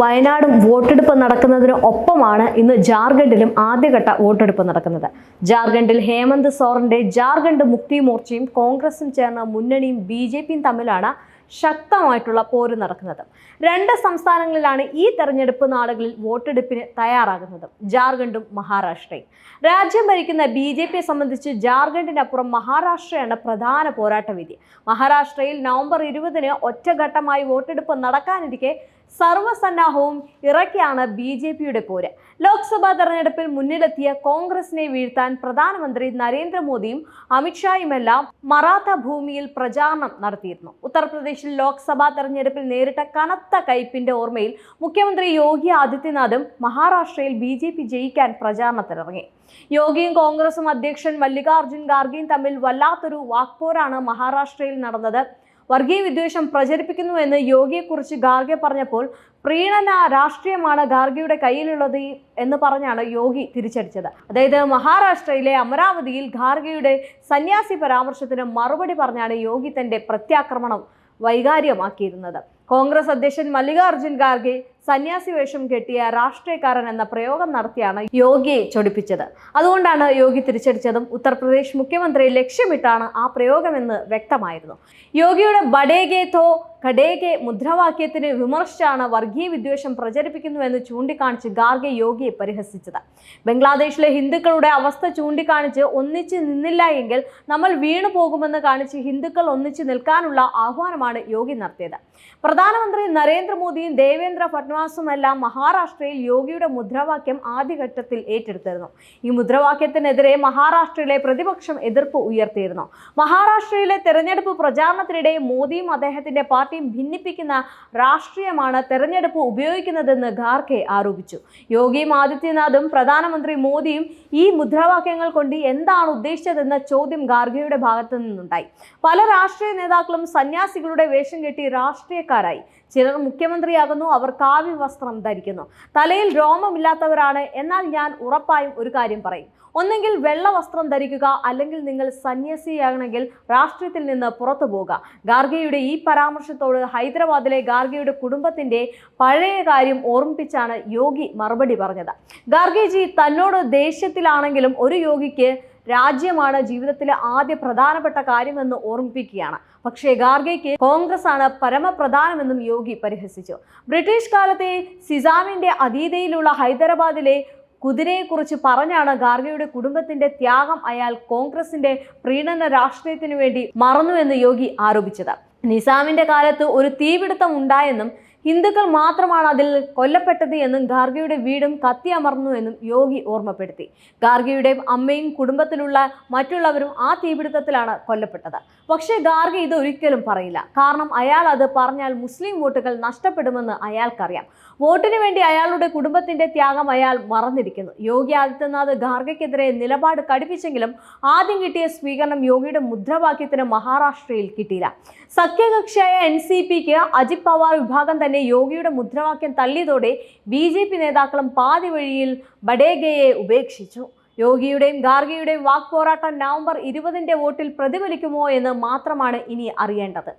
വയനാടും വോട്ടെടുപ്പ് നടക്കുന്നതിന് ഒപ്പമാണ് ഇന്ന് ജാർഖണ്ഡിലും ആദ്യഘട്ട വോട്ടെടുപ്പ് നടക്കുന്നത്. ജാർഖണ്ഡിൽ ഹേമന്ത് സോറന്റെ ജാർഖണ്ഡ് മുക്തി മോർച്ചയും കോൺഗ്രസും ചേർന്ന മുന്നണിയും ബി ജെ പിയും തമ്മിലാണ് ശക്തമായിട്ടുള്ള പോര് നടക്കുന്നത്. രണ്ട് സംസ്ഥാനങ്ങളിലാണ് ഈ തെരഞ്ഞെടുപ്പ് നാളുകളിൽ വോട്ടെടുപ്പിന് തയ്യാറാകുന്നത്. ജാർഖണ്ഡും മഹാരാഷ്ട്രയും. രാജ്യം ഭരിക്കുന്ന ബി ജെ പിയെ സംബന്ധിച്ച് ജാർഖണ്ഡിനപ്പുറം മഹാരാഷ്ട്രയാണ് പ്രധാന പോരാട്ടവേദി മഹാരാഷ്ട്രയിൽ നവംബർ ഇരുപതിന് ഒറ്റഘട്ടമായി വോട്ടെടുപ്പ് നടക്കാനിരിക്കെ സർവസന്നാഹവും ഇറക്കിയാണ് ബി ജെ പിയുടെ പോര്. ലോക്സഭാ തെരഞ്ഞെടുപ്പിൽ മുന്നിലെത്തിയ കോൺഗ്രസിനെ വീഴ്ത്താൻ പ്രധാനമന്ത്രി നരേന്ദ്രമോദിയും അമിത്ഷായുമെല്ലാം മറാത്ത ഭൂമിയിൽ പ്രചാരണം നടത്തിയിരുന്നു. ഉത്തർപ്രദേശിൽ ലോക്സഭാ തെരഞ്ഞെടുപ്പിൽ നേരിട്ട കനത്ത കയ്പിന്റെ ഓർമ്മയിൽ മുഖ്യമന്ത്രി യോഗി ആദിത്യനാഥും മഹാരാഷ്ട്രയിൽ ബി ജെ പി ജയിക്കാൻ പ്രചാരണത്തിനിറങ്ങി. യോഗിയും കോൺഗ്രസും അധ്യക്ഷൻ മല്ലികാർജുൻ ഖാർഗെയും തമ്മിൽ വല്ലാത്തൊരു വാക്പോരാണ് മഹാരാഷ്ട്രയിൽ നടന്നത്. വർഗീയ വിദ്വേഷം പ്രചരിപ്പിക്കുന്നു എന്ന് യോഗിയെക്കുറിച്ച് ഗാർഗെ പറഞ്ഞപ്പോൾ പ്രീണന രാഷ്ട്രീയമാണ് ഗാർഗിയുടെ കയ്യിലുള്ളത് എന്ന് പറഞ്ഞാണ് യോഗി തിരിച്ചടിച്ചത്. അതായത് മഹാരാഷ്ട്രയിലെ അമരാവതിയിൽ ഗാർഗിയുടെ സന്യാസി പരാമർശത്തിന് മറുപടി പറഞ്ഞാണ് യോഗി തന്റെ പ്രത്യാക്രമണം വൈകാര്യമാക്കിയിരുന്നത് കോൺഗ്രസ് അധ്യക്ഷൻ മല്ലികാർജുൻ ഖാർഗെ സന്യാസി വേഷം കെട്ടിയ രാഷ്ട്രീയക്കാരൻ എന്ന പ്രയോഗം നടത്തിയാണ് യോഗിയെ ചൊടിപ്പിച്ചത്. അതുകൊണ്ടാണ് യോഗി തിരിച്ചടിച്ചതും ഉത്തർപ്രദേശ് മുഖ്യമന്ത്രി ലക്ഷ്യമിട്ടാണ് ആ പ്രയോഗമെന്ന് വ്യക്തമായിരുന്നു. യോഗിയുടെ ബഡേഗെ തോ ഖഡേഗെ മുദ്രാവാക്യത്തിന് വിമർശിച്ചാണ് വർഗീയ വിദ്വേഷം പ്രചരിപ്പിക്കുന്നുവെന്ന് ചൂണ്ടിക്കാണിച്ച് ഗാർഗെ യോഗിയെ പരിഹസിച്ചത്. ബംഗ്ലാദേശിലെ ഹിന്ദുക്കളുടെ അവസ്ഥ ചൂണ്ടിക്കാണിച്ച് ഒന്നിച്ച് നിന്നില്ല എങ്കിൽ നമ്മൾ വീണു പോകുമെന്ന് കാണിച്ച് ഹിന്ദുക്കൾ ഒന്നിച്ച് നിൽക്കാനുള്ള ആഹ്വാനമാണ് യോഗി നടത്തിയത്. പ്രധാനമന്ത്രി നരേന്ദ്രമോദിയും ദേവേന്ദ്ര ഫട്നാവിസുമെല്ലാം മഹാരാഷ്ട്രയിൽ യോഗിയുടെ മുദ്രാവാക്യം ആദ്യഘട്ടത്തിൽ ഏറ്റെടുത്തിരുന്നു. ഈ മുദ്രാവാക്യത്തിനെതിരെ മഹാരാഷ്ട്രയിലെ പ്രതിപക്ഷം എതിർപ്പ് ഉയർത്തിയിരുന്നു. മഹാരാഷ്ട്രയിലെ തെരഞ്ഞെടുപ്പ് പ്രചാരണത്തിനിടെ മോദിയും അദ്ദേഹത്തിന്റെ പാർട്ടിയും ഭിന്നിപ്പിക്കുന്ന രാഷ്ട്രീയമാണ് തെരഞ്ഞെടുപ്പ് ഉപയോഗിക്കുന്നതെന്ന് ഖാർഖെ ആരോപിച്ചു. യോഗിയും ആദിത്യനാഥും പ്രധാനമന്ത്രി മോദിയും ഈ മുദ്രാവാക്യങ്ങൾ കൊണ്ട് എന്താണ് ഉദ്ദേശിച്ചതെന്ന ചോദ്യം ഖാർഖെയുടെ ഭാഗത്തു നിന്നുണ്ടായി. പല രാഷ്ട്രീയ നേതാക്കളും സന്യാസികളുടെ വേഷം കെട്ടി രാഷ്ട്രീയക്കാരായി. ചിലർ മുഖ്യമന്ത്രിയാകുന്നു അവർ കാവ്യ വസ്ത്രം ധരിക്കുന്നു. തലയിൽ രോമമില്ലാത്തവരാണ്. എന്നാൽ ഞാൻ ഉറപ്പായും ഒരു കാര്യം പറയും. ഒന്നെങ്കിൽ വെള്ള വസ്ത്രം ധരിക്കുക അല്ലെങ്കിൽ നിങ്ങൾ സന്യാസിയാണെങ്കിൽ രാഷ്ട്രീയത്തിൽ നിന്ന് പുറത്തു പോകുക ഗാർഗയുടെ ഈ പരാമർശത്തോട് ഹൈദരാബാദിലെ ഗാർഗയുടെ കുടുംബത്തിന്റെ പഴയ കാര്യം ഓർമ്മിപ്പിച്ചാണ് യോഗി മറുപടി പറഞ്ഞത്. ഗാർഗേജി തന്നോട് ദേഷ്യത്തിലാണെങ്കിലും ഒരു യോഗിക്ക് രാജ്യമാണ് ജീവിതത്തിലെ ആദ്യ പ്രധാനപ്പെട്ട കാര്യമെന്ന് ഓർമ്മിപ്പിക്കുകയാണ്. പക്ഷേ ഗാർഗയ്ക്ക് കോൺഗ്രസ് ആണ് പരമപ്രധാനമെന്നും യോഗി പരിഹസിച്ചു. ബ്രിട്ടീഷ് കാലത്തെ സിസാമിന്റെ അതീതയിലുള്ള ഹൈദരാബാദിലെ കുതിരയെക്കുറിച്ച് പറഞ്ഞാണ് ഗാർഗയുടെ കുടുംബത്തിന്റെ ത്യാഗം അയാൾ കോൺഗ്രസിന്റെ പ്രീണന രാഷ്ട്രീയത്തിനു വേണ്ടി മറന്നുവെന്ന് യോഗി ആരോപിച്ചത്. നിസാമിന്റെ കാലത്ത് ഒരു തീപിടുത്തം ഉണ്ടായെന്നും ഹിന്ദുക്കൾ മാത്രമാണ് അതിൽ കൊല്ലപ്പെട്ടത് എന്നും ഗാർഗയുടെ വീടും കത്തിയമർന്നു എന്നും യോഗി ഓർമ്മപ്പെടുത്തി. ഗാർഗയുടെ അമ്മയും കുടുംബത്തിലുള്ള മറ്റുള്ളവരും ആ തീപിടുത്തത്തിലാണ് കൊല്ലപ്പെട്ടത്. പക്ഷേ ഗാർഗ ഇത് ഒരിക്കലും പറയില്ല. കാരണം അയാൾ അത് പറഞ്ഞാൽ മുസ്ലിം വോട്ടുകൾ നഷ്ടപ്പെടുമെന്ന് അയാൾക്കറിയാം. വോട്ടിന് വേണ്ടി അയാളുടെ കുടുംബത്തിന്റെ ത്യാഗം അയാൾ മറന്നിരിക്കുന്നു. യോഗി ആദിത്യനാഥ് ഗാർഗയ്ക്കെതിരെ നിലപാട് കടുപ്പിച്ചെങ്കിലും ആദ്യം കിട്ടിയ സ്വീകരണം യോഗിയുടെ മുദ്രാവാക്യത്തിന് മഹാരാഷ്ട്രയിൽ കിട്ടിയില്ല. സഖ്യകക്ഷിയായ എൻ സി പിക്ക് അജിത് പവാർ വിഭാഗം തന്നെ യോഗിയുടെ മുദ്രാവാക്യം തള്ളിയതോടെ ബി ജെ പി നേതാക്കളും പാതി വഴിയിൽ ബഡേഗയെ ഉപേക്ഷിച്ചു. യോഗിയുടെയും ഗാർഗയുടെയും വാക്പോരാട്ടം നവംബർ ഇരുപതിന്റെ വോട്ടിൽ പ്രതിഫലിക്കുമോ എന്ന് മാത്രമാണ് ഇനി അറിയേണ്ടത്.